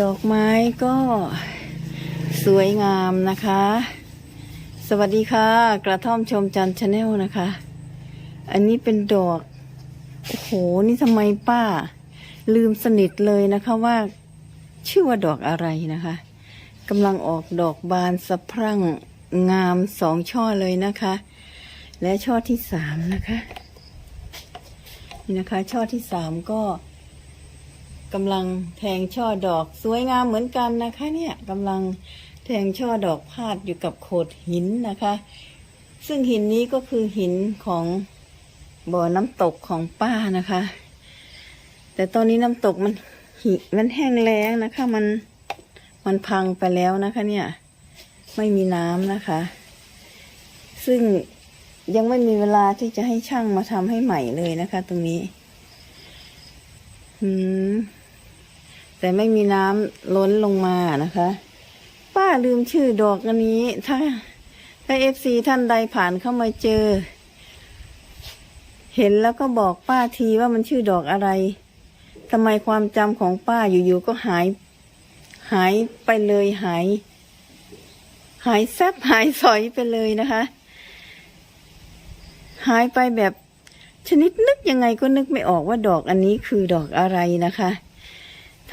ดอกไม้ก็สวยงามนะคะ สวัสดีค่ะ กระท่อมชมจันชาแนลนะคะ อันนี้เป็นดอก โอ้โห นี่ทำไมป้า ลืมสนิทเลยนะคะว่า ชื่อว่าดอกอะไรนะคะกำลังออกดอกบานสะพรั่งงามสองช่อเลยนะคะ และช่อที่สามนะคะ นี่นะคะ ช่อที่สามก็ กำลังแทงช่อดอกสวยงามเหมือนกันนะคะเนี่ยกำลังแทงช่อดอกพาดอยู่กับโขดหินนะคะ ซึ่งหินนี้ก็คือหินของบ่อน้ำตกของป้านะคะ แต่ตอนนี้น้ำตกมันหิมันแห้งแล้งนะคะมันมันพังไปแล้วนะคะเนี่ย ไม่มีน้ำนะคะ ซึ่งยังไม่มีเวลาที่จะให้ช่างมาทำให้ใหม่เลยนะคะ ตรงนี้ อืม แต่ไม่มีน้ำล้นลงมานะคะ ป้าลืมชื่อดอกอันนี้ ถ้า ถ้าเอฟซีท่านใดผ่านเข้ามาเจอ เห็นแล้วก็บอกป้าทีว่ามันชื่อดอกอะไรทำไมความจำของป้าอยู่ๆก็หาย หายไปเลยหาย หายแซบหายสอยไปเลยนะคะ หายไปแบบชนิดนึกยังไงก็นึกไม่ออกว่าดอกอันนี้คือดอกอะไรนะคะ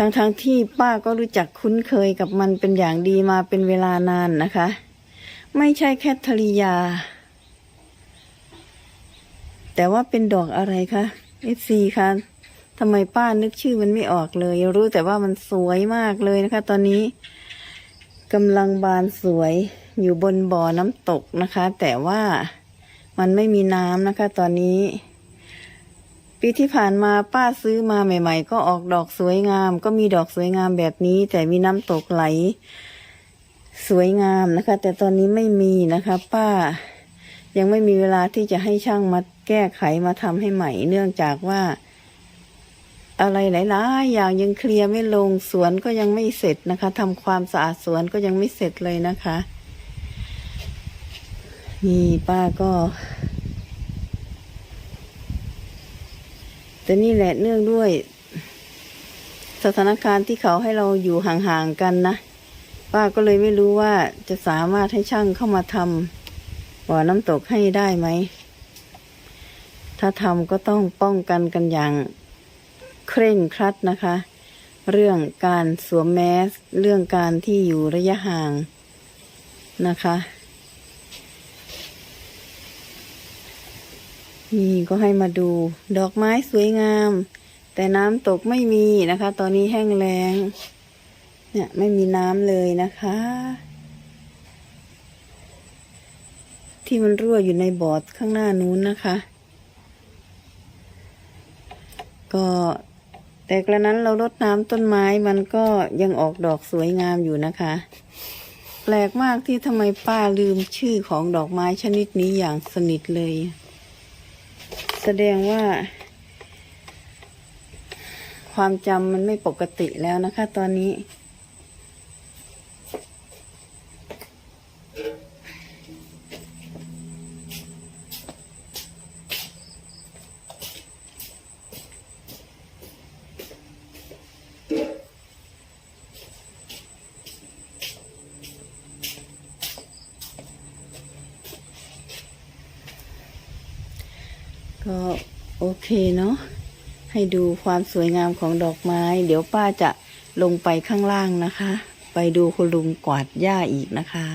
ทั้งๆทที่ป้าก็รู้จักคุ้นเคยกับมันเป็นอย่างดีมาเป็นเวลานานนะคะ ไม่ใช่แคทริยา แต่ว่าเป็นดอกอะไรคะเอฟซีคะทำไมป้านึกชื่อมันไม่ออกเลย รู้แต่ว่ามันสวยมากเลยนะคะ ตอนนี้กำลังบานสวยอยู่บนบ่อน้ำตกนะคะ แต่ว่ามันไม่มีน้ำนะคะ ตอนนี้ ปีที่ผ่านมาป้าซื้อมาใหม่ ๆ ก็ออกดอกสวยงาม ก็มีดอกสวยงามแบบนี้ แต่มีน้ำตกไหล สวยงามนะคะ แต่ตอนนี้ไม่มีนะคะ ป้า ยังไม่มีเวลาที่จะให้ช่างมาแก้ไขมาทำให้ใหม่ เนื่องจากว่า อะไรหลายๆอย่างยังเคลียร์ไม่ลงสวนก็ยังไม่เสร็จนะคะทำความสะอาดสวนก็ยังไม่เสร็จเลยนะคะ นี่ป้าก็ แต่นี่แหละเนื่องด้วย สถานการณ์ที่เขาให้เราอยู่ห่างๆกันนะป้าก็เลยไม่รู้ว่าจะสามารถให้ช่างเข้ามาทำบ่อน้ำตกให้ได้ไหม ถ้าทำก็ต้องป้องกันกันอย่างเคร่งครัดนะคะ เรื่องการสวมแมส เรื่องการที่อยู่ระยะห่างนะคะ นี่ก็ให้มาดูดอกไม้สวยงาม แต่น้ำตกไม่มีนะคะ ตอนนี้แห้งแล้งเนี่ยไม่มีน้ำเลยนะคะ ที่มันรั่วอยู่ในบอดข้างหน้านู้นนะคะ ก็แต่กระนั้นเราลดน้ำต้นไม้มันก็ยังออกดอกสวยงามอยู่นะคะ แปลกมากที่ทำไมป้าลืมชื่อของดอกไม้ชนิดนี้อย่างสนิทเลย แสดงว่า ความจำมันไม่ปกติแล้วนะคะ ตอนนี้ ก็โอเคเนาะให้ดูความสวยงามของดอกไม้ เดี๋ยวป้าจะลงไปข้างล่างนะคะ ไปดูคุณลุงกวาดหญ้าอีกนะคะ